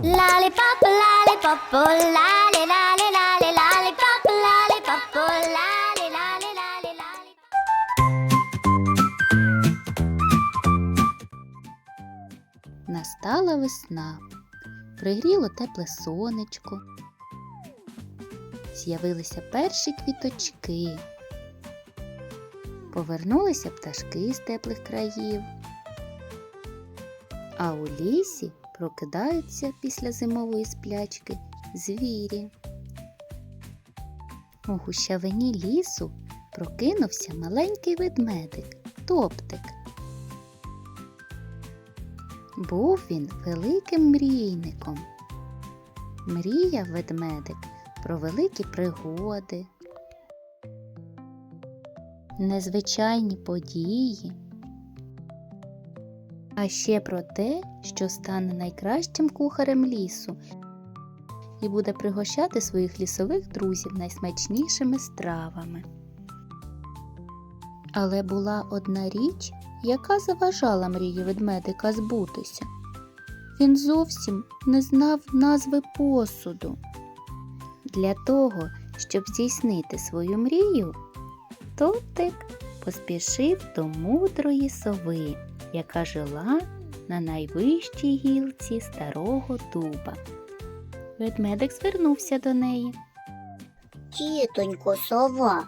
Lollipop, lollipop, oh, lolly, lolly, lolly, lollipop, lollipop, oh, lolly, lolly. Настала весна, пригріло тепле сонечко. З'явилися перші квіточки. Повернулися пташки з теплих країв. А у лісі прокидаються після зимової сплячки звірі. У гущавині лісу прокинувся маленький ведмедик Топтик. Був він великим мрійником. Мріяв ведмедик про великі пригоди, незвичайні події, а ще про те, що стане найкращим кухарем лісу і буде пригощати своїх лісових друзів найсмачнішими стравами. Але була одна річ, яка заважала мрії ведмедика збутися. Він зовсім не знав назви посуду. Для того, щоб здійснити свою мрію, Тотик поспішив до мудрої сови, яка жила на найвищій гілці старого дуба. Ведмедик звернувся до неї. Тітонько сова,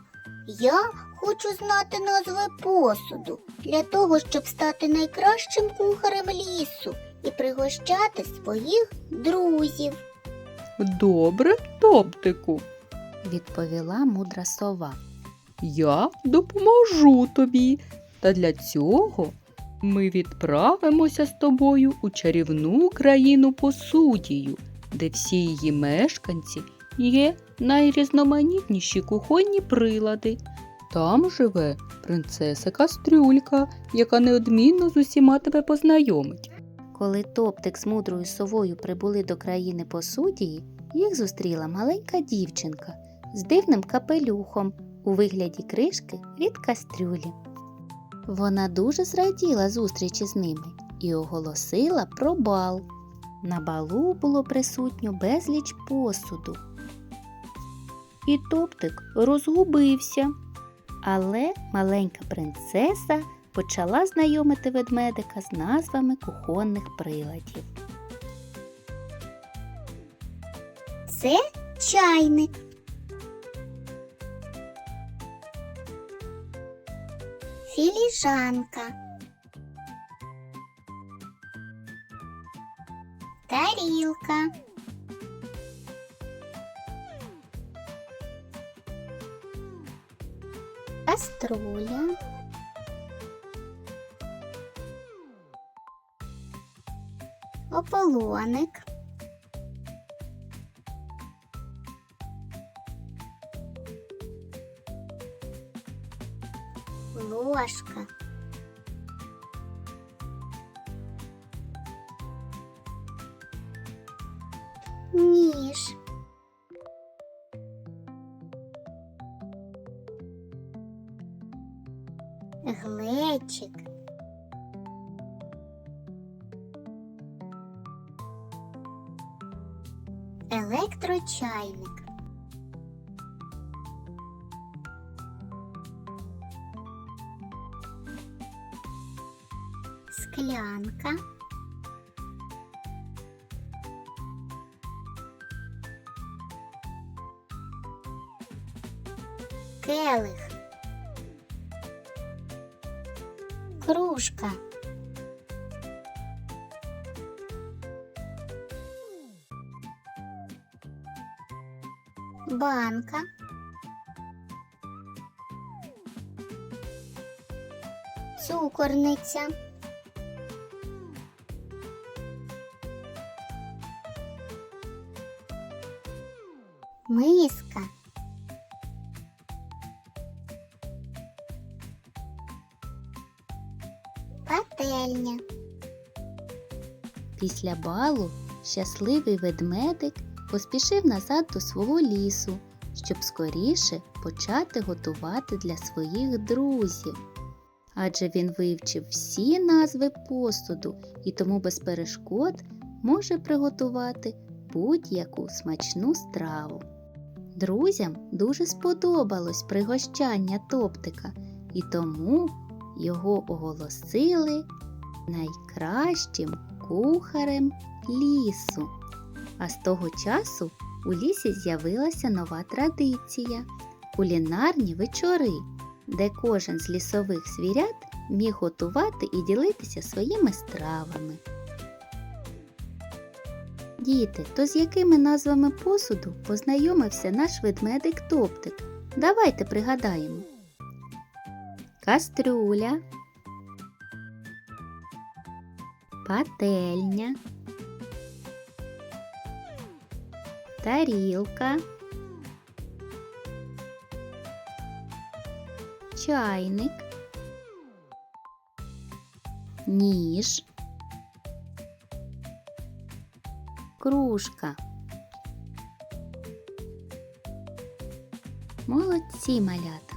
я хочу знати назви посуду для того, щоб стати найкращим кухарем лісу і пригощати своїх друзів. Добре, топтику. Відповіла мудра сова. Я допоможу тобі. Та для цього ми відправимося з тобою у чарівну країну посудію, де всі її мешканці є найрізноманітніші кухонні прилади. Там живе принцеса Кастрюлька, яка неодмінно з усіма тебе познайомить. Коли Топтик з мудрою совою прибули до країни посудії, їх зустріла маленька дівчинка з дивним капелюхом у вигляді кришки від кастрюлі. Вона дуже зраділа зустрічі з ними і оголосила про бал. На балу було присутньо безліч посуду. І Топтик розгубився. Але маленька принцеса почала знайомити ведмедика з назвами кухонних приладів. Це чайник. Філіжанка. Тарілка. Каструля. Ополоник. Ложка. Ніж. Глечик. Електрочайник. Склянка. Келих. Кружка. Банка. Цукорниця. Миска. Пательня. Після балу щасливий ведмедик поспішив назад до свого лісу, щоб скоріше почати готувати для своїх друзів. Адже він вивчив всі назви посуду і тому без перешкод може приготувати будь-яку смачну страву. Друзям дуже сподобалось пригощання топтика, і тому його оголосили найкращим кухарем лісу. А з того часу у лісі з'явилася нова традиція кулінарні вечори, де кожен з лісових звірят міг готувати і ділитися своїми стравами. Діти, то з якими назвами посуду познайомився наш ведмедик Топтик? Давайте пригадаємо. Кастрюля, пательня, тарілка, чайник, ніж, кружка. Молодці малята!